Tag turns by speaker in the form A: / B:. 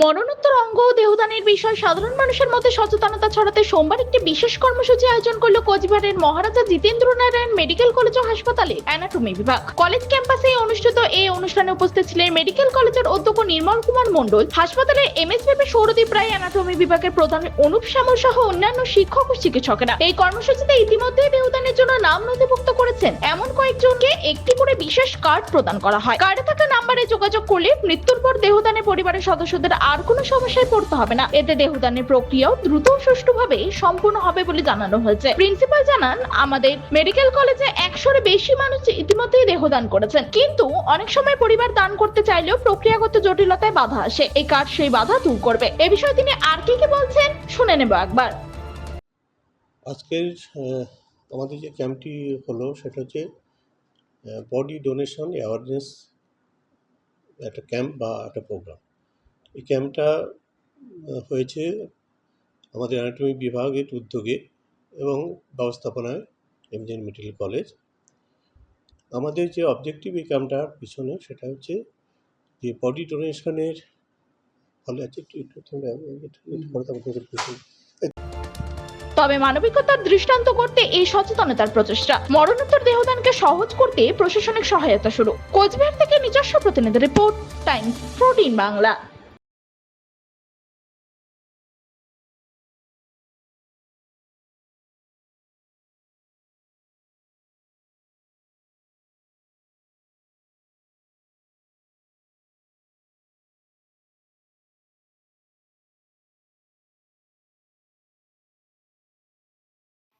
A: মরণোত্তর অঙ্গ দেহদানের বিষয়ে সাধারণ মানুষের মধ্যে সচেতনতা ছড়াতে সোমবার একটি বিশেষ কর্মসূচি আয়োজন করল কোচবিহারের মহারাজা জিতেন্দ্র নারায়ণ মেডিকেল কলেজ ও হাসপাতালে অ্যানাটমি বিভাগ। কলেজ ক্যাম্পাসে অনুষ্ঠিত এই অনুষ্ঠানে উপস্থিত ছিলেন মেডিকেল কলেজের অধ্যক্ষ নির্মল কুমার মণ্ডল। হাসপাতালের এমএসভিপি সৌরদীপ রায়, অ্যানাটমি বিভাগের প্রধান অনুপ শ্যামল সহ অন্যান্য শিক্ষক ও চিকিৎসকেরা। এই কর্মসূচিতে ইতিমধ্যে দেহদানের জন্য নাম নথিভুক্ত করেছেন এমন কয়েকজনকে একটি করে বিশেষ কার্ড প্রদান করা হয়। কার্ডে থাকা নাম্বারে যোগাযোগ করলে মৃত্যুর পর দেহদানে পরিবারের সদস্যদের আর কোনো সমস্যায় পড়তে হবে না। এতে দেহদানের প্রক্রিয়াও দ্রুত ও সুষ্ঠুভাবে সম্পূর্ণ হবে বলে জানানো হয়েছে। প্রিন্সিপাল জানান, আমাদের মেডিকেল কলেজে একশোর বেশি মানুষ ইতিমধ্যেই দেহদান করেছেন। কিন্তু অনেক সময় পরিবার দান করতে চাইলেও প্রক্রিয়াগত জটিলতায় বাধা আসে। এই কাজ সেই বাধা দূর করবে। এ বিষয়ে তিনি আর কি কি বলছেন, শুনে নেব একবার।
B: আজকের আমাদের যে ক্যাম্পটি হলো, সেটা হচ্ছে বডি ডোনেশন অ্যাওয়ারনেস একটা ক্যাম্প বা একটা প্রোগ্রাম। এই ক্যাম্পটা হয়েছে আমাদের অ্যানাটমি বিভাগের উদ্যোগে এবং ব্যবস্থাপনায় এমজিএন মেডিকেল কলেজ আমাদের যে অবজেক্টিভ এই ক্যাম্পটার পিছনে সেটা হচ্ছে যে বডি ডোনেশনের ফলে আছে একটু-
A: তবে মানবিকতার দৃষ্টান্ত করতে এই সচেতনতার প্রচেষ্টা। মরণোত্তর দেহদানকে সহজ করতে প্রশাসনিক সহায়তা শুরু। কোচবিহার থেকে নিজস্ব প্রতিনিধি রিপোর্ট টাইমস প্রোটিন বাংলা।